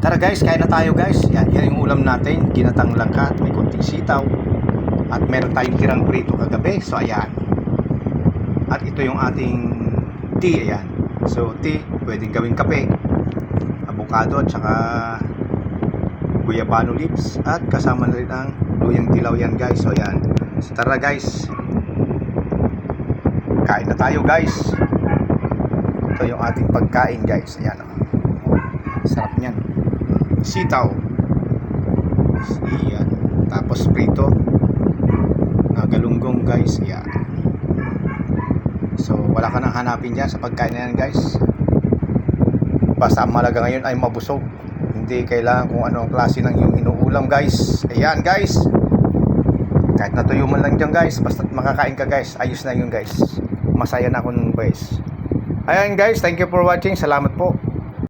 Tara guys, kain na tayo guys. Yan, yan yung ulam natin. Ginatang langka at may konting sitaw. At meron tayong tirang prito kagabi. So ayan. At ito yung ating tea. Ayan. So tea, pwedeng gawing kape. Avocado at saka guyabano leaves. At kasama na rin ang luyang dilaw yan guys. So ayan. So tara guys. Kain na tayo guys. Ito yung ating pagkain guys. Ayan o. Sarap niyan. Sitaw. Iyan. Tapos prito. Na galunggong guys. Yan. So wala ka nang hanapin dyan sa pagkain na yan guys. Basta malaga ngayon ay mabusog. Hindi kailangan kung ano ang klase ng yung inuulam guys. Ayan guys. Kahit natuyo man lang dyan guys. Basta makakain ka guys. Ayos na yun guys. Masaya na ako nun guys. Ayan guys. Thank you for watching. Salamat po.